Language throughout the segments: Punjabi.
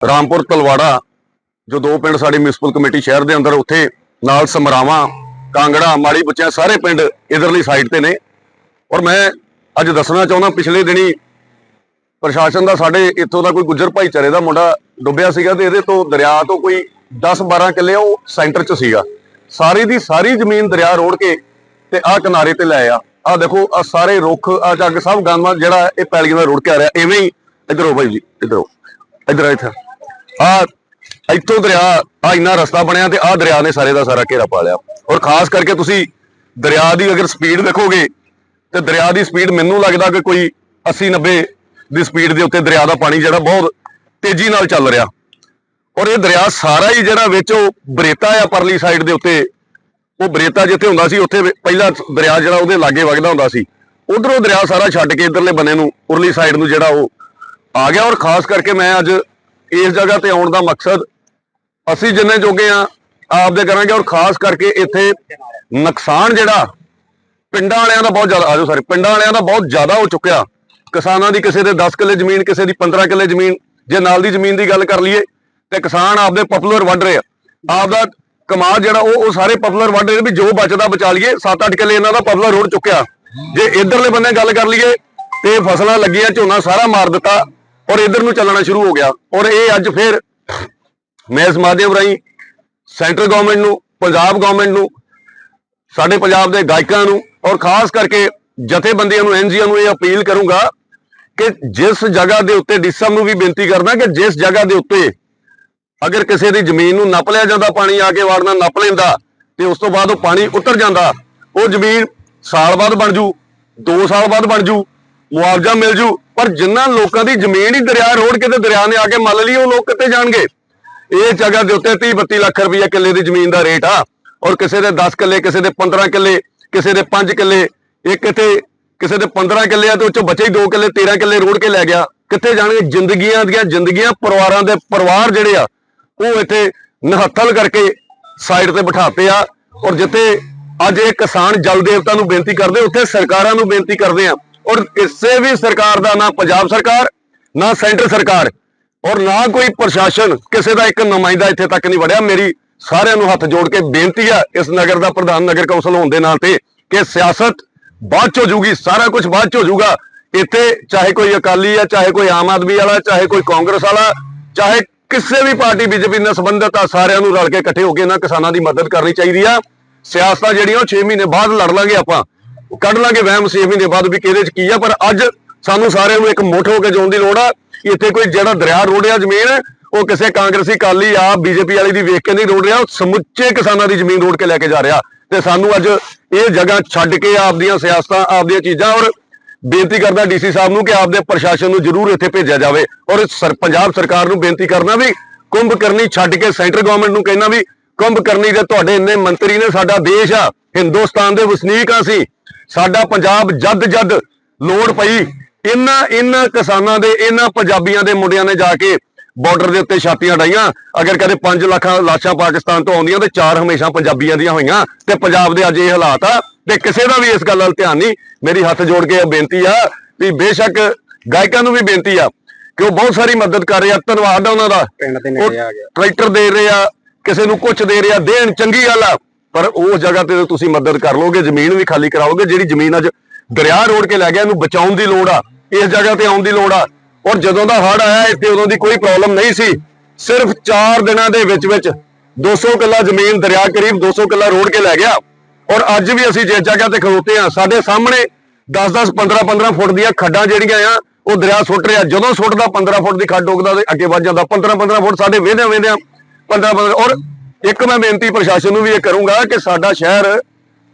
ਰਾਮਪੁਰ ਤਲਵਾੜਾ, ਜੋ ਦੋ ਪਿੰਡ ਸਾਡੀ ਮਿਊਨਿਸਪਲ ਕਮੇਟੀ ਸ਼ਹਿਰ ਦੇ ਅੰਦਰ ਉੱਥੇ ਨਾਲ ਸਮਰਾਵਾਂ, ਕਾਂਗੜਾ, ਮਾੜੀ ਬੁੱਚਿਆਂ ਸਾਰੇ ਪਿੰਡ ਇਧਰਲੀ ਸਾਈਡ ਤੇ ਨੇ। ਔਰ ਮੈਂ ਅੱਜ ਦੱਸਣਾ ਚਾਹੁੰਦਾ, ਪਿਛਲੇ ਦਿਨੀ ਪ੍ਰਸ਼ਾਸਨ ਦਾ ਸਾਡੇ ਇੱਥੋਂ ਦਾ ਕੋਈ ਗੁੱਜਰ ਭਾਈਚਾਰੇ ਦਾ ਮੁੰਡਾ ਡੁੱਬਿਆ ਸੀਗਾ ਤੇ ਇਹਦੇ ਤੋਂ ਦਰਿਆ ਤੋਂ ਕੋਈ 10-12 ਕਿੱਲੇ ਉਹ ਸੈਂਟਰ 'ਚ ਸੀਗਾ। ਸਾਰੀ ਦੀ ਸਾਰੀ ਜ਼ਮੀਨ ਦਰਿਆ ਰੋੜ ਕੇ ਤੇ ਆਹ ਕਿਨਾਰੇ ਤੇ ਲੈ ਆ। ਆਹ ਦੇਖੋ ਆ ਸਾਰੇ ਰੁੱਖ ਆ ਜੱਗ ਸਭ ਗਾਂਵਾ ਜਿਹੜਾ ਇਹ ਪੈਲੀਆਂ ਦਾ ਰੁੜ ਕੇ ਆ ਰਿਹਾ, ਐਵੇਂ ਹੀ ਇਧਰੋਂ ਭਾਈ ਜੀ, ਇਧਰੋਂ ਇਧਰ ਇੱਥੇ। ਆ ਇੱਥੋਂ ਦਰਿਆ, ਆ ਇੰਨਾ ਰਸਤਾ ਬਣਿਆ ਤੇ ਆ ਦਰਿਆ ਨੇ ਸਾਰੇ ਦਾ ਸਾਰਾ ਘੇਰਾ ਪਾ ਲਿਆ। ਔਰ ਖਾਸ ਕਰਕੇ ਤੁਸੀਂ ਦਰਿਆ ਦੀ ਅਗਰ ਸਪੀਡ ਦੇਖੋਗੇ, ਤੇ ਦਰਿਆ ਦੀ ਸਪੀਡ ਮੈਨੂੰ ਲੱਗਦਾ ਕਿ ਕੋਈ 80 90 ਦੀ ਸਪੀਡ ਦੇ ਉੱਤੇ ਦਰਿਆ ਦਾ ਪਾਣੀ ਜਿਹੜਾ ਬਹੁਤ ਤੇਜ਼ੀ ਨਾਲ ਚੱਲ ਰਿਹਾ। ਔਰ ਇਹ ਦਰਿਆ ਸਾਰਾ ਹੀ ਜਿਹੜਾ ਵਿੱਚ ਉਹ ਬਰੇਤਾ ਆ ਪਰਲੀ ਸਾਈਡ ਦੇ ਉੱਤੇ। ਉਹ ਬਰੇਤਾ ਜਿੱਥੇ ਹੁੰਦਾ ਸੀ, ਉੱਥੇ ਵੀ ਪਹਿਲਾਂ ਦਰਿਆ ਜਿਹੜਾ ਉਹਦੇ ਲਾਗੇ ਵਗਦਾ ਹੁੰਦਾ ਸੀ। ਉਧਰੋਂ ਦਰਿਆ ਸਾਰਾ ਛੱਡ ਕੇ ਇਧਰਲੇ ਬੰਨੇ ਨੂੰ, ਉਰਲੀ ਸਾਈਡ ਨੂੰ ਜਿਹੜਾ ਉਹ ਆ ਗਿਆ। ਔਰ ਖਾਸ ਕਰਕੇ ਮੈਂ ਅੱਜ ਇਸ ਜਗ੍ਹਾ ਤੇ ਆਉਣ ਦਾ ਮਕਸਦ ਅਸੀਂ ਜਿੰਨੇ ਜੋਗੇ ਆ, ਆਪਦੇ ਕਰਾਂਗੇ ਔਰ ਖਾਸ ਕਰਕੇ ਇੱਥੇ ਨੁਕਸਾਨ ਜਿਹੜਾ ਪਿੰਡਾਂ ਵਾਲਿਆਂ ਦਾ ਬਹੁਤ ਜ਼ਿਆਦਾ, ਆਜੋ ਸਾਰੇ ਪਿੰਡਾਂ ਵਾਲਿਆਂ ਦਾ ਬਹੁਤ ਜ਼ਿਆਦਾ ਹੋ ਚੁੱਕਿਆ। ਕਿਸਾਨਾਂ ਦੀ ਕਿਸੇ ਦੇ 10 ਕਿੱਲੇ ਜ਼ਮੀਨ, ਕਿਸੇ ਦੀ 15 ਕਿੱਲੇ ਜ਼ਮੀਨ, ਜੇ ਨਾਲ ਦੀ ਜ਼ਮੀਨ ਦੀ ਗੱਲ ਕਰ ਲਈਏ, ਤੇ ਕਿਸਾਨ ਆਪਦੇ ਪਪੂਲਰ ਵੱਢ ਰਹੇ ਆ। ਆਪਦਾ ਕਮਾਲ ਜਿਹੜਾ ਉਹ ਉਹ ਸਾਰੇ ਪਪੂਲਰ ਵੱਢ ਰਹੇ ਵੀ ਜੋ ਬਚਦਾ ਬਚਾ ਲਈਏ 7-8 ਕਿੱਲੇ ਇਹਨਾਂ ਦਾ ਪਪੂਲਰ ਰੋਡ ਚੁੱਕਿਆ। ਜੇ ਇਧਰਲੇ ਬੰਨੇ ਗੱਲ ਕਰ ਲਈਏ, ਤੇ ਫਸਲਾਂ ਲੱਗੀਆਂ, ਝੋਨਾ ਸਾਰਾ ਮਾਰ ਦਿੱਤਾ। ਔਰ ਇਧਰ ਨੂੰ ਚੱਲਣਾ ਸ਼ੁਰੂ ਹੋ ਗਿਆ। ਔਰ ਇਹ ਅੱਜ ਫਿਰ ਮੈਂ ਇਸ ਮਾਧਿਅਮ ਰਾਹੀਂ ਸੈਂਟਰ ਗਵਰਨਮੈਂਟ ਨੂੰ, ਪੰਜਾਬ ਗਵਰਨਮੈਂਟ ਨੂੰ, ਸਾਡੇ ਪੰਜਾਬ ਦੇ ਗਾਇਕਾਂ ਨੂੰ ਔਰ ਖਾਸ ਕਰਕੇ ਜਥੇਬੰਦੀਆਂ ਨੂੰ ਐਨਜੀਓ ਨੂੰ ਇਹ ਅਪੀਲ ਕਰੂੰਗਾ ਕਿ ਜਿਸ ਜਗ੍ਹਾ ਦੇ ਉੱਤੇ ਡੀਸਮ ਨੂੰ ਵੀ ਬੇਨਤੀ ਕਰਦਾ ਕਿ ਜਿਸ ਜਗ੍ਹਾ ਦੇ ਉੱਤੇ ਅਗਰ ਕਿਸੇ ਦੀ ਜ਼ਮੀਨ ਨੂੰ ਨੱਪ ਲਿਆ ਜਾਂਦਾ, ਪਾਣੀ ਆ ਕੇ ਵਾੜਨਾ ਨੱਪ ਲੈਂਦਾ ਤੇ ਉਸ ਤੋਂ ਬਾਅਦ ਉਹ ਪਾਣੀ ਉਤਰ ਜਾਂਦਾ, ਉਹ ਜ਼ਮੀਨ ਸਾਲ ਬਾਅਦ ਬਣ ਜੂ 2 ਸਾਲ ਬਾਅਦ ਬਣ ਜੂ ਮੁਆਵਜ਼ਾ ਮਿਲ ਜੂ। ਪਰ ਜਿੰਨਾ ਲੋਕਾਂ ਦੀ ਜ਼ਮੀਨ ਹੀ ਦਰਿਆ ਰੋੜ ਕੇ ਤੇ ਦਰਿਆ ਨੇ ਆ ਕੇ ਮੱਲ ਲਈ, ਉਹ ਲੋਕ ਕਿੱਥੇ ਜਾਣਗੇ? ਇਹ ਜਗ੍ਹਾ ਦੇ ਉੱਤੇ 30 32 ਲੱਖ ਰੁਪਈਆ ਕਿੱਲੇ ਦੀ ਜ਼ਮੀਨ ਦਾ ਰੇਟ ਆ। ਔਰ ਕਿਸੇ ਦੇ 10 ਕਿੱਲੇ, ਕਿਸੇ ਦੇ 15 ਕਿੱਲੇ, ਕਿਸੇ ਦੇ 5 ਕਿੱਲੇ ਇੱਕ ਇੱਥੇ ਕਿਸੇ ਦੇ 15 ਕਿੱਲੇ ਆ ਤੇ ਉਹ ਚੋਂ ਬਚੇ ਹੀ 2 ਕਿੱਲੇ 13 ਕਿੱਲੇ ਰੋੜ ਕੇ ਲੈ ਗਿਆ। ਕਿੱਥੇ ਜਾਣਗੇ? ਜ਼ਿੰਦਗੀਆਂ ਦੀਆਂ, ਜ਼ਿੰਦਗੀਆਂ ਪਰਿਵਾਰਾਂ ਦੇ ਪਰਿਵਾਰ ਜਿਹੜੇ ਆ, ਉਹ ਇੱਥੇ ਨਿਹੱਥਲ ਕਰਕੇ ਸਾਈਡ ਤੇ ਬਿਠਾਤੇ ਆ। ਔਰ ਜਿੱਥੇ ਅੱਜ ਇਹ ਕਿਸਾਨ ਜਲ ਦੇਵਤਾ ਨੂੰ ਬੇਨਤੀ ਕਰਦੇ, ਉੱਥੇ ਸਰਕਾਰਾਂ ਨੂੰ ਬੇਨਤੀ ਕਰਦੇ ਆ ਔਰ ਕਿਸੇ ਵੀ ਸਰਕਾਰ ਦਾ ਨਾ ਪੰਜਾਬ ਸਰਕਾਰ, ਨਾ ਸੈਂਟਰ ਸਰਕਾਰ ਔਰ ਨਾ ਕੋਈ ਪ੍ਰਸ਼ਾਸਨ ਕਿਸੇ ਦਾ ਇੱਕ ਨੁਮਾਇੰਦਾ ਇੱਥੇ ਤੱਕ ਨਹੀਂ ਵੜਿਆ। ਮੇਰੀ ਸਾਰਿਆਂ ਨੂੰ ਹੱਥ ਜੋੜ ਕੇ ਬੇਨਤੀ ਆ ਇਸ ਨਗਰ ਦਾ ਪ੍ਰਧਾਨ ਨਗਰ ਕੌਂਸਲ ਹੋਣ ਦੇ ਨਾਂ ਤੇ ਕਿ ਸਿਆਸਤ ਬਾਅਦ ਚ ਹੋ ਜੂਗੀ, ਸਾਰਾ ਕੁਝ ਬਾਅਦ ਚ ਹੋ ਜੂਗਾ। ਇੱਥੇ ਚਾਹੇ ਕੋਈ ਅਕਾਲੀ ਆ, ਚਾਹੇ ਕੋਈ ਆਮ ਆਦਮੀ ਵਾਲਾ, ਚਾਹੇ ਕੋਈ ਕਾਂਗਰਸ ਵਾਲਾ, ਚਾਹੇ ਕਿਸੇ ਵੀ ਪਾਰਟੀ ਬੀਜੇਪੀ ਨਾਲ ਸੰਬੰਧਿਤ ਆ, ਸਾਰਿਆਂ ਨੂੰ ਰਲ ਕੇ ਇਕੱਠੇ ਹੋ ਕੇ ਇਹਨਾਂ ਕਿਸਾਨਾਂ ਦੀ ਮਦਦ ਕਰਨੀ ਚਾਹੀਦੀ ਆ। ਸਿਆਸਤਾਂ ਜਿਹੜੀਆਂ ਉਹ 6 ਮਹੀਨੇ ਬਾਅਦ ਲੜ ਲਾਂਗੇ ਆਪਾਂ। ਕੱਢ ਲਾਂਗੇ ਵਹਿਮ 6 ਮਹੀਨੇ ਬਾਅਦ ਵੀ ਕਿਹਦੇ ਚ ਕੀ ਆ, ਪਰ ਅੱਜ ਸਾਨੂੰ ਸਾਰਿਆਂ ਨੂੰ ਇੱਕ ਮੁੱਠ ਹੋ ਕੇ ਜਾਣ ਦੀ ਲੋੜ ਆ ਇੱਥੇ ਕੋਈ ਜਿਹੜਾ ਦਰਿਆ ਰੋੜਿਆ ਜ਼ਮੀਨ, ਉਹ ਕਿਸੇ ਕਾਂਗਰਸੀ ਕਾਲੀ ਆ, ਬੀਜੇਪੀ ਵਾਲੀ ਦੀ ਵੇਖ ਕੇ ਨਹੀਂ ਰੋੜ ਰਿਹਾ, ਉਹ ਸਮੁੱਚੇ ਕਿਸਾਨਾਂ ਦੀ ਜ਼ਮੀਨ ਰੋੜ ਕੇ ਲੈ ਕੇ ਜਾ ਰਿਹਾ। ਤੇ ਸਾਨੂੰ ਅੱਜ ਇਹ ਜਗ੍ਹਾ ਛੱਡ ਕੇ ਆਪਦੀਆਂ ਸਿਆਸਤਾਂ, ਆਪਦੀਆਂ ਚੀਜ਼ਾਂ ਔਰ ਬੇਨਤੀ ਕਰਦਾ ਡੀਸੀ ਸਾਹਿਬ ਨੂੰ ਕਿ ਆਪਦੇ ਪ੍ਰਸ਼ਾਸਨ ਨੂੰ ਜ਼ਰੂਰ ਇੱਥੇ ਭੇਜਿਆ ਜਾਵੇ। ਔਰ ਸਰ, ਪੰਜਾਬ ਸਰਕਾਰ ਨੂੰ ਬੇਨਤੀ ਕਰਨਾ ਵੀ ਕੁੰਭ ਕਰਨੀ ਛੱਡ ਕੇ ਸੈਂਟਰ ਗਵਰਨਮੈਂਟ ਨੂੰ ਕਹਿਣਾ ਵੀ ਕੁੰਭ ਕਰਨੀ ਦੇ ਤੁਹਾਡੇ ਇੰਨੇ ਮੰਤਰੀ ਨੇ, ਸਾਡਾ ਦੇਸ਼ ਆ, ਹਿੰਦੁਸਤਾਨ ਦੇ ਵਸਨੀਕ ਆ ਸੀ ਸਾਡਾ ਪੰਜਾਬ ਜਦ ਜਦ ਲੋੜ ਪਈ ਇਹਨਾਂ ਇਹਨਾਂ ਕਿਸਾਨਾਂ ਦੇ ਇਹਨਾਂ ਪੰਜਾਬੀਆਂ ਦੇ ਮੁੰਡਿਆਂ ਨੇ ਜਾ ਕੇ ਬਾਰਡਰ ਦੇ ਉੱਤੇ ਛਾਤੀਆਂ ਡਾਈਆਂ। ਅਗਰ ਕਦੇ 5 ਲੱਖ ਲਾਸ਼ਾਂ ਪਾਕਿਸਤਾਨ ਤੋਂ ਆਉਂਦੀਆਂ ਤੇ ਚਾਰ ਹਮੇਸ਼ਾ ਪੰਜਾਬੀਆਂ ਦੀਆਂ ਹੋਈਆਂ ਤੇ ਪੰਜਾਬ ਦੇ ਅੱਜ ਇਹ ਹਾਲਾਤ ਆ ਤੇ ਕਿਸੇ ਦਾ ਵੀ ਇਸ ਗੱਲ ਵੱਲ ਧਿਆਨ ਨਹੀਂ। ਮੇਰੀ ਹੱਥ ਜੋੜ ਕੇ ਇਹ ਬੇਨਤੀ ਆ ਵੀ ਬੇਸ਼ੱਕ ਗਾਇਕਾਂ ਨੂੰ ਵੀ ਬੇਨਤੀ ਆ ਕਿ ਉਹ ਬਹੁਤ ਸਾਰੀ ਮਦਦ ਕਰ ਰਹੇ ਆ ਧੰਨਵਾਦ ਆ ਉਹਨਾਂ ਦਾ। ਪਿੰਡ ਦੇ ਉਹ ਨੇੜੇ ਆ ਗਿਆ। ਟਰੈਕਟਰ ਦੇ ਰਹੇ ਆ ਕਿਸੇ ਨੂੰ ਕੁਝ ਦੇ ਰਹੇ ਆ ਦੇਣ ਚੰਗੀ ਗੱਲ ਆ। ਪਰ ਉਹ ਜਗ੍ਹਾ ਤੇ ਤੁਸੀਂ ਮਦਦ ਕਰ ਲੋਗੇ ਜ਼ਮੀਨ ਵੀ ਖਾਲੀ ਕਰਾਓਗੇ, ਜਿਹੜੀ ਜ਼ਮੀਨ ਅੱਜ ਦਰਿਆ ਰੋੜ ਕੇ ਲੈ ਗਿਆ, ਇਹਨੂੰ ਬਚਾਉਣ ਦੀ ਲੋੜ ਆ, ਇਸ ਜਗ੍ਹਾ ਤੇ ਆਉਣ ਦੀ ਲੋੜ ਆ। ਔਰ ਜਦੋਂ ਦਾ ਹੜ ਆਇਆ, ਇੱਥੇ ਉਦੋਂ ਦੀ ਕੋਈ ਪ੍ਰੋਬਲਮ ਨਹੀਂ ਸੀ। ਸਿਰਫ 4 ਦਿਨਾਂ ਦੇ ਵਿੱਚ ਵਿੱਚ 200 ਕਿੱਲਾ ਜ਼ਮੀਨ ਦਰਿਆ ਕਰੀਬ 200 ਕਿੱਲਾ ਰੋੜ ਕੇ ਲੈ ਗਿਆ। ਔਰ ਅੱਜ ਵੀ ਅਸੀਂ ਜਿਸ ਜਗ੍ਹਾ ਤੇ ਖੜੋਤੇ ਆ ਸਾਡੇ ਸਾਹਮਣੇ 10-10 15-15 ਫੁੱਟ ਦੀਆਂ ਖੱਡਾਂ ਜਿਹੜੀਆਂ ਆ, ਉਹ ਦਰਿਆ ਸੁੱਟ ਰਿਹਾ। ਜਦੋਂ ਸੁੱਟਦਾ 15 ਫੁੱਟ ਦੀ ਖੱਡ ਡੋਗਦਾ ਤੇ ਅੱਗੇ ਵੱਧ ਜਾਂਦਾ। 15-15 ਫੁੱਟ ਸਾਡੇ ਵੇਹਦਿਆਂ ਵੇਹਦਿਆਂ 15-15 ਔਰ ਇੱਕ ਮੈਂ ਬੇਨਤੀ ਪ੍ਰਸ਼ਾਸਨ ਨੂੰ ਵੀ ਇਹ ਕਰੂੰਗਾ ਕਿ ਸਾਡਾ ਸ਼ਹਿਰ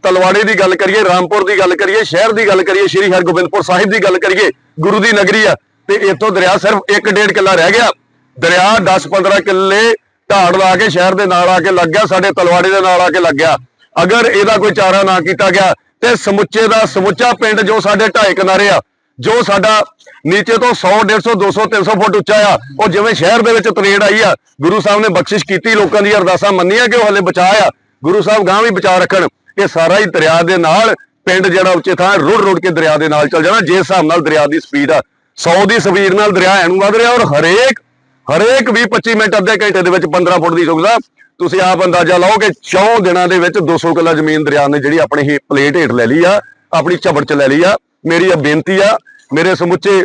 ਤਲਵਾੜੇ ਦੀ ਗੱਲ ਕਰੀਏ, ਰਾਮਪੁਰ ਦੀ ਗੱਲ ਕਰੀਏ, ਸ਼ਹਿਰ ਦੀ ਗੱਲ ਕਰੀਏ, ਸ਼੍ਰੀ ਹਰਗੋਬਿੰਦਪੁਰ ਸਾਹਿਬ ਦੀ ਗੱਲ ਕਰੀਏ, ਗੁਰੂ ਦੀ ਨਗਰੀ ਆ, ਤੇ ਇੱਥੋਂ ਦਰਿਆ ਸਿਰਫ 1.5 ਕਿੱਲਾ ਰਹਿ ਗਿਆ। ਦਰਿਆ 10-15 ਕਿੱਲੇ ਢਾੜ ਲਾ ਕੇ ਸ਼ਹਿਰ ਦੇ ਨਾਲ ਆ ਕੇ ਲੱਗ ਗਿਆ, ਸਾਡੇ ਤਲਵਾੜੇ ਦੇ ਨਾਲ ਆ ਕੇ ਲੱਗ ਗਿਆ। ਅਗਰ ਇਹਦਾ ਕੋਈ ਚਾਰਾ ਨਾ ਕੀਤਾ ਗਿਆ, ਤੇ ਸਮੁੱਚੇ ਦਾ ਸਮੁੱਚਾ ਪਿੰਡ ਜੋ ਸਾਡੇ ਢਾਈ ਕਿਨਾਰੇ ਆ ਜੋ ਸਾਡਾ ਨੀਚੇ ਤੋਂ 100 150 200 300 ਫੁੱਟ ਉੱਚਾ ਆ, ਉਹ ਜਿਵੇਂ ਸ਼ਹਿਰ ਦੇ ਵਿੱਚ ਤਰੇੜ ਆਈ ਆ, ਗੁਰੂ ਸਾਹਿਬ ਨੇ ਬਖਸ਼ਿਸ਼ ਕੀਤੀ, ਲੋਕਾਂ ਦੀ ਅਰਦਾਸਾਂ ਮੰਨੀਆਂ ਕਿ ਉਹ ਹਲੇ ਆ। ਗੁਰੂ ਸਾਹਿਬ ਗਾਂ ਵੀ ਬਚਾ ਰੱਖਣ। ਇਹ ਸਾਰਾ ਹੀ ਦਰਿਆ ਦੇ ਨਾਲ, ਪਿੰਡ ਜਿਹੜਾ ਉੱਚੇ ਥਾਂ ਰੁੜ ਰੁੜ ਕੇ ਦਰਿਆ ਦੇ ਨਾਲ ਚੱਲ ਜਾਣਾ ਜੇ ਹਿਸਾਬ ਨਾਲ ਦਰਿਆ ਦੀ ਸਪੀਡ ਆ। 100 ਦੀ ਸਪੀਡ ਨਾਲ ਦਰਿਆ ਐਨੂੰ ਵੱਧ ਰਿਹਾ ਔਰ ਹਰੇਕ ਹਰੇਕ 20 25 ਮਿੰਟ, ਅੱਧੇ ਘੰਟੇ ਦੇ ਵਿੱਚ 15 ਫੁੱਟ ਦੀ ਸੁਵਿਧਾ। ਤੁਸੀਂ ਆਪ ਅੰਦਾਜ਼ਾ ਲਾਓ ਕਿ 4 ਦਿਨਾਂ ਦੇ ਵਿੱਚ 200 ਕਿੱਲਾ ਜ਼ਮੀਨ ਦਰਿਆ ਨੇ ਜਿਹੜੀ ਆਪਣੀ ਹੀ ਪਲੇਟ ਹੇਠ ਲੈ ਲਈ ਆ, ਆਪਣੀ ਝਬੜ ਚ ਲੈ ਲਈ ਆ। ਮੇਰੀ ਇਹ ਬੇਨਤੀ ਆ, ਮੇਰੇ ਸਮੁੱਚੇ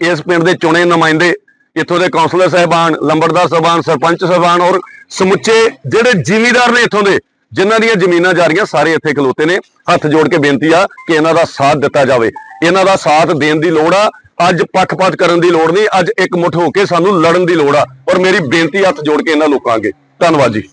ਇਸ ਪਿੰਡ ਦੇ ਚੁਣੇ ਨੁਮਾਇੰਦੇ, ਇੱਥੋਂ ਦੇ ਕਾਉਂਸਲਰ ਸਾਹਿਬਾਨ, ਲੰਬੜਦਾਰ ਸਾਹਿਬਾਨ, ਸਰਪੰਚ ਸਾਹਿਬਾਨ ਔਰ ਸਮੁੱਚੇ ਜਿਹੜੇ ਜ਼ਿਮੀਦਾਰ ਨੇ ਇੱਥੋਂ ਦੇ, ਜਿਨ੍ਹਾਂ ਦੀਆਂ ਜ਼ਮੀਨਾਂ ਜਾ ਰਹੀਆਂ, ਸਾਰੇ ਇੱਥੇ ਖਲੋਤੇ ਨੇ। ਹੱਥ ਜੋੜ ਕੇ ਬੇਨਤੀ ਆ ਕਿ ਇਹਨਾਂ ਦਾ ਸਾਥ ਦਿੱਤਾ ਜਾਵੇ। ਇਹਨਾਂ ਦਾ ਸਾਥ ਦੇਣ ਦੀ ਲੋੜ ਆ, ਅੱਜ ਪੱਖਪਾਤ ਕਰਨ ਦੀ ਲੋੜ ਨਹੀਂ, ਅੱਜ ਇੱਕ ਮੁੱਠ ਹੋ ਕੇ ਸਾਨੂੰ ਲੜਨ ਦੀ ਲੋੜ ਆ। ਔਰ ਮੇਰੀ ਬੇਨਤੀ ਹੱਥ ਜੋੜ ਕੇ ਇਹਨਾਂ ਲੋਕਾਂ ਅੱਗੇ। ਧੰਨਵਾਦ ਜੀ।